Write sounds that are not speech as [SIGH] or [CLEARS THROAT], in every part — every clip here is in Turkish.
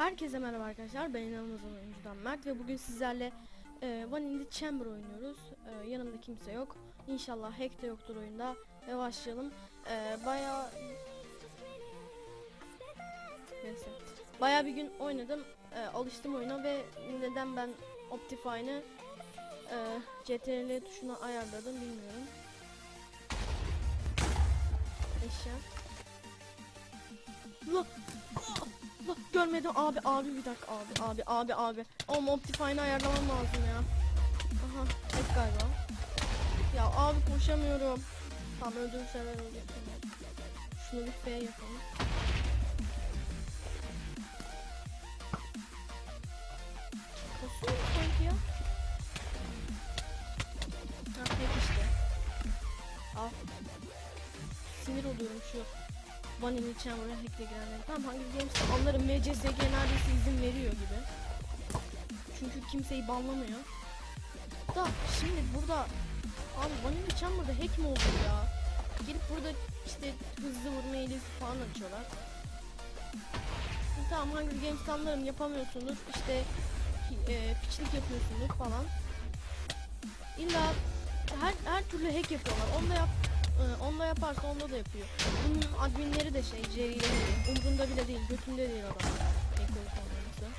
Herkese merhaba arkadaşlar. Ben inanılmazın oyuncudan Mert ve bugün sizlerle e, One in the Chamber oynuyoruz. E, yanımda kimse yok. İnşallah hack de yoktur oyunda. Ve başlayalım. E, bayağı Neyse. Bayağı bir gün oynadım. E, alıştım oyuna ve neden ben Optifine'ı e, CTRL tuşuna ayarladım bilmiyorum. Eşya. Lan Allah görmedim abi abi bir dakika abi abi abi abi. Oğlum Optifine'ı ayarlamam lazım ya. Aha tek galiba. Ya abi koşamıyorum. Tamam öldüğüm sefer öyle tamam. Şunu bir F yapalım. Koşuyor mu sanki ya? Ha tek. Al. Sinir oluyorum şu Vanilla Chamber'a hackle girenleri. Tamam hangi games onların MCSG neredeyse izin veriyor gibi. Çünkü kimseyi banlamıyor. Da şimdi burada abi Vanilla Chamber'da hack mi olur ya? Gelip burada işte hızlı vurma hilesi falan açıyorlar. Tamam Hunger Games sanırım yapamıyorsunuz. İşte e, piçlik yapıyorsunuz falan. İlla her her türlü hack yapıyorlar. Onu da yap Onunla yaparsa onda da yapıyor. Bunun adminleri de şey Jerry ile değil. Umrunda bile değil. Götünde değil adam. Ekol sonrası.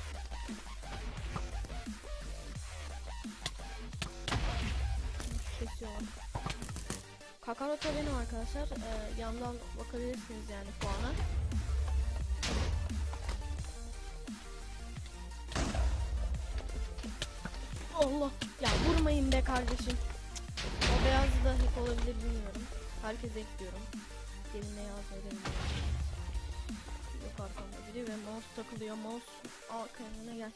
Kesiyorlar. Kakarota benim arkadaşlar. Ee, yandan bakabilirsiniz yani puana. Allah. Ya vurmayın be kardeşim. O beyazı da hack olabilir bilmiyorum. Herkese ekliyorum. Gelin ne yazmayı. Yok arkamda biri ve mouse takılıyor. Mouse al kendine gel.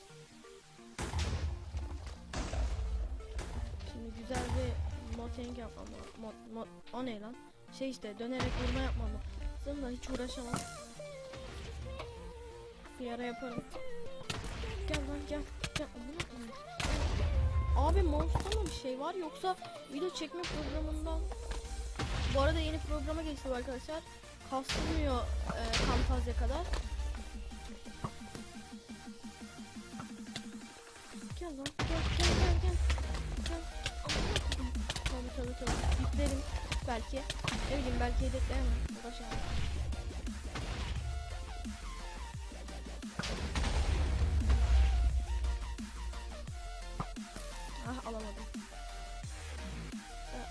Şimdi güzel bir moting yapmam lazım. Mod, mod, o ne lan? Şey işte dönerek vurma yapmam lazım da hiç uğraşamam. Bir ara yaparım. Gel lan gel. Gel. Abi mouse'da mı bir şey var yoksa video çekme programından bu arada yeni programa geçtim arkadaşlar. Kastırmıyor e, Camtasia kadar. Gel lan gel gel gel gel. Gel. Tabii tabii tabii. Yüklerim belki. Ne bileyim belki yedekleyemem. Uğraşamam. Ah alamadım.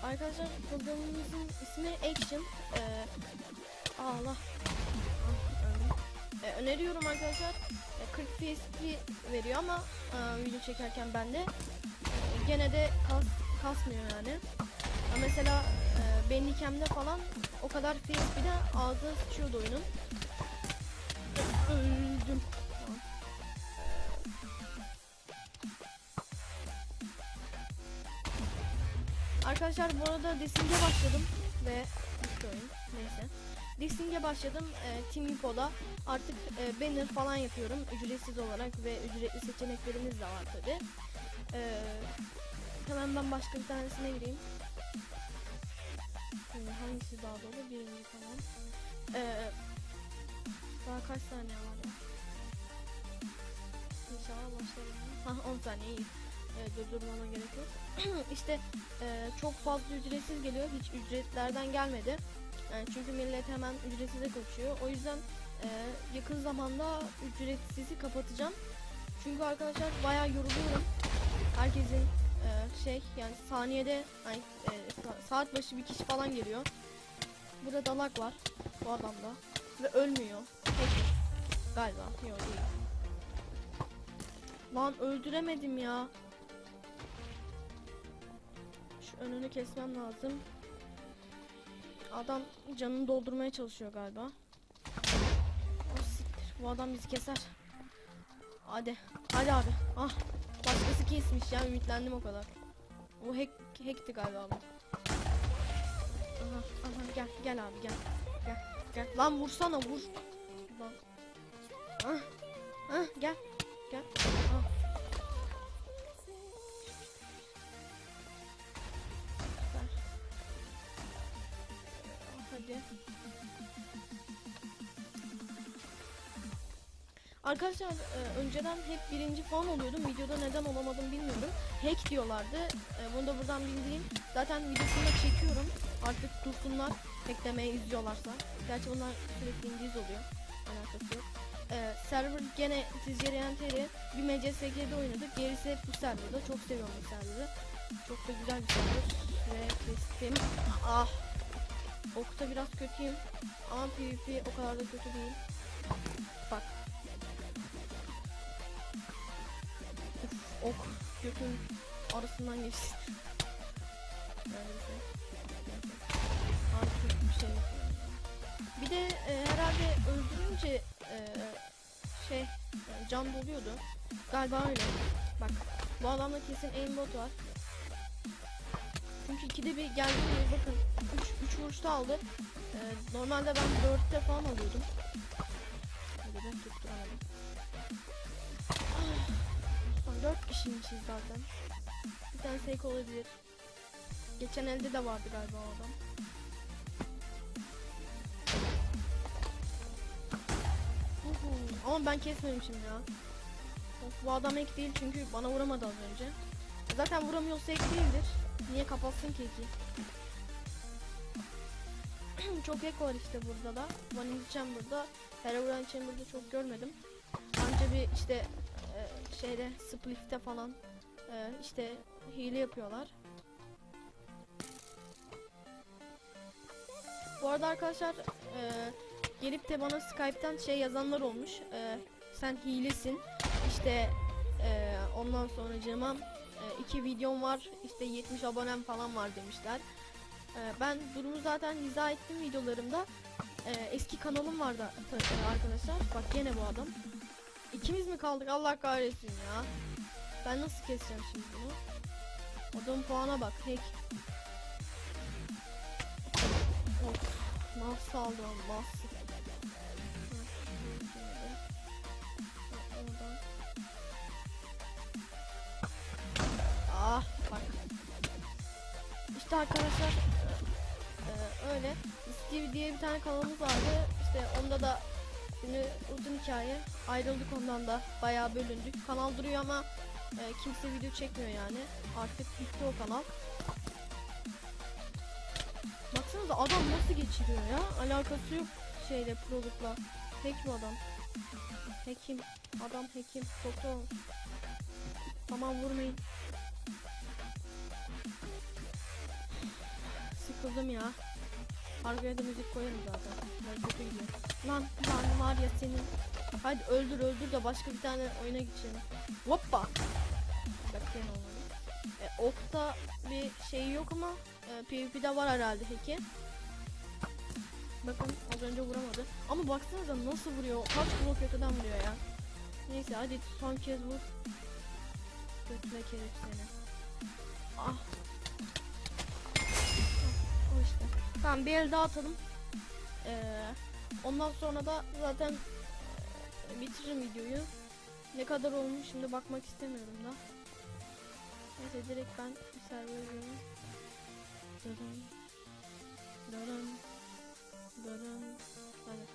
Arkadaşlar programımızın ismi Action. Ee, Allah. Ah. Ee, öneriyorum arkadaşlar. Ee, 40 PSP veriyor ama e, video çekerken bende e, gene de kas, kasmıyor yani. Ya mesela e, Bandicam'de falan o kadar PSP'de ağzına sıçıyordu oyunun. Öldüm. Arkadaşlar bu arada Dissing'e başladım ve oyun. Neyse. Dissing'e başladım e, Team Info'da. Artık e, banner falan yapıyorum ücretsiz olarak ve ücretli seçeneklerimiz de var tabi. E, hemen ben başka bir tanesine gireyim. E, hangisi daha dolu? Birinci falan. E, daha kaç saniye var ya? İnşallah başlarım. Hah 10 saniye iyi. E, durdurmama gerek yok. [CLEARS THROAT] işte e, çok fazla ücretsiz geliyor. Hiç ücretlerden gelmedi. Yani çünkü millet hemen ücretsize kaçıyor. O yüzden e, yakın zamanda ücretsizi kapatacağım. Çünkü arkadaşlar bayağı yoruluyorum. Herkesin e, şey yani saniyede yani, e, sa- saat başı bir kişi falan geliyor. Burada dalak var bu adamda ve ölmüyor. Peki. Galiba yok değil. Lan öldüremedim ya. Önünü kesmem lazım. Adam canını doldurmaya çalışıyor galiba. Oh, siktir. Bu adam bizi keser. Hadi. Hadi abi. Ah. Başkası kesmiş ya. Ümitlendim o kadar. O hack, hackti galiba bu. Aha, aha gel gel abi gel. Gel gel. Lan vursana vur. Lan. Ah. Ah gel. Gel. Ah. Arkadaşlar e, önceden hep birinci falan oluyordum. Videoda neden olamadım bilmiyorum. Hack diyorlardı. E, bunu da buradan bildireyim. Zaten videosunu da çekiyorum. Artık dursunlar. Hacklemeyi izliyorlarsa. Gerçi bunlar sürekli İngiliz oluyor. Alakası yok. E, server gene Tizgeri NTR bir MCSG'de oynadık. Gerisi hep bu serverda. Çok seviyorum bu serverı. Çok da güzel bir server. Ve kestim. Ah. Okta biraz kötüyüm. Ama PvP o kadar da kötü değil. Bak. Ok götün arasından geçti. Neredeyse. Bir şey. Bir de e, herhalde öldürünce e, şey yani can doluyordu. Galiba öyle. Bak bu adamda kesin aimbot var. Çünkü ikide bir geldi bakın 3 3 vuruşta aldı. Ee, normalde ben 4'te falan alıyordum. 4 kişiymişiz zaten. Bir tane fake olabilir. Geçen elde de vardı galiba o adam. Ama ben kesmemişim ya. Of, bu adam ek değil çünkü bana vuramadı az önce. Zaten vuramıyorsa ek değildir. Niye kapatsın ki ki? [CLEARS THROAT] çok ek var işte burada da. Vanilla Chamber'da. Herobrine Chamber'da çok görmedim. Anca bir işte e, şeyde Splift'te falan e, işte hile yapıyorlar. Bu arada arkadaşlar e, gelip de bana Skype'tan şey yazanlar olmuş. E, sen hilesin. İşte e, ondan sonra cıma iki videom var. işte 70 abonem falan var demişler. E, ben durumu zaten izah ettim videolarımda. E, eski kanalım vardı arkadaşlar. Bak gene bu adam. İkimiz mi kaldık? Allah kahretsin ya. Ben nasıl keseceğim şimdi bunu? Adam puana bak. Hack. Of. Nasıl aldı onu? Nasıl? Ah bak. İşte arkadaşlar e, e, öyle. Steve diye bir tane kanalımız vardı. İşte onda da şimdi uzun hikaye. Ayrıldık ondan da. Bayağı bölündük. Kanal duruyor ama e, kimse video çekmiyor yani. Artık bitti o kanal. Baksanıza adam nasıl geçiriyor ya? Alakası yok şeyle prolukla. Hack bu adam. Hekim. Adam hekim. Doktor. Tamam vurmayın. Sıkıldım ya. Arkaya da müzik koyarım zaten. Ben kötü gidiyor. Lan lan var ya senin. Hadi öldür öldür de başka bir tane oyuna geçelim. Hoppa. Bak gene olmadı. E, okta bir şey yok ama e, PvP'de var herhalde heki. Bakın az önce vuramadı. Ama baksanıza nasıl vuruyor. Kaç blok öteden vuruyor ya. Neyse hadi son kez vur. Götüne kerip seni. Ah. Tamam bir el daha atalım. Ee, ondan sonra da zaten e, bitiririm videoyu. Ne kadar olmuş şimdi bakmak istemiyorum da. Neyse direkt ben bir server gireyim. Dadan. Dadan. Dadan. Hadi.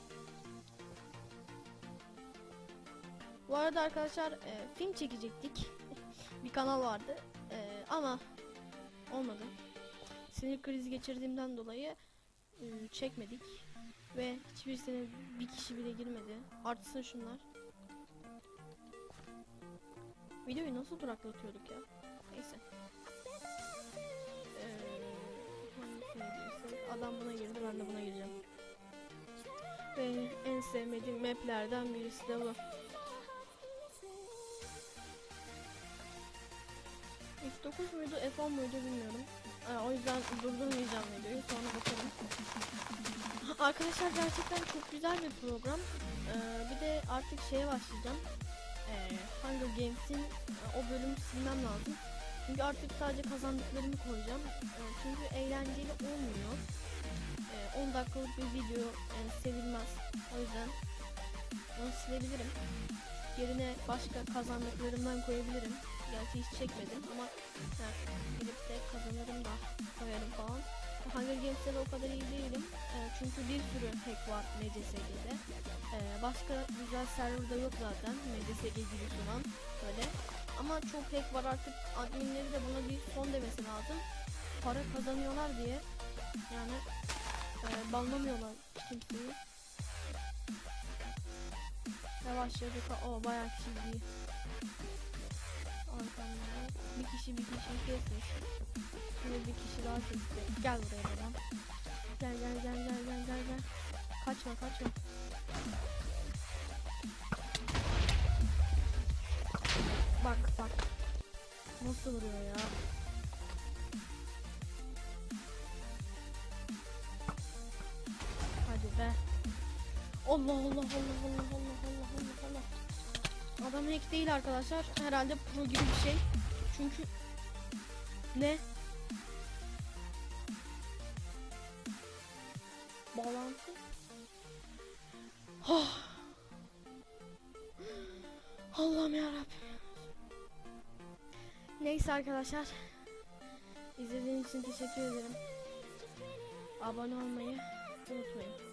Bu arada arkadaşlar e, film çekecektik. [LAUGHS] bir kanal vardı. E, ama olmadı. Sinir krizi geçirdiğimden dolayı e, çekmedik. Ve hiçbirisine bir kişi bile girmedi. Artsın şunlar. Videoyu nasıl duraklatıyorduk ya? Neyse. Ee? [LAUGHS] Adam buna girdi ben de buna gireceğim. Ve en sevmediğim maplerden birisi de bu. F9 muydu F10 muydu bilmiyorum. Ee, o yüzden durdurmayacağım videoyu sonra bakalım. [LAUGHS] Arkadaşlar gerçekten çok güzel bir program. Ee, bir de artık şeye başlayacağım. Ee, Hunger Games'in e, o bölümü silmem lazım. Çünkü artık sadece kazandıklarımı koyacağım. Ee, çünkü eğlenceli olmuyor. Ee, 10 dakikalık bir video yani sevilmez. O yüzden onu silebilirim. Yerine başka kazandıklarımdan koyabilirim. Gerçi hiç çekmedim ama yani, gidip de kazanırım da koyarım falan. Hunger Games'te de o kadar iyi değilim. E, çünkü bir sürü hack var MCSG'de. E, başka güzel serverda yok zaten MCSG gibi sunan böyle. Ama çok hack var artık adminleri de buna bir son demesi lazım. Para kazanıyorlar diye yani e, banlamıyorlar kimseyi. Yavaşladık. O bayağı kişi bir kişi bir kişi kesmiş. Şimdi bir kişi daha kesti. Gel buraya babam. Gel gel gel gel gel gel gel. Kaçma kaçma. Bak bak. Nasıl vuruyor ya? Hadi be. Allah Allah Allah Allah Allah Allah Allah Allah. Adam hack değil arkadaşlar. Herhalde pro gibi bir şey. Çünkü ne? Bağlantı. Oh. Allah'ım yarabbim. Neyse arkadaşlar. İzlediğiniz için teşekkür ederim. Abone olmayı unutmayın.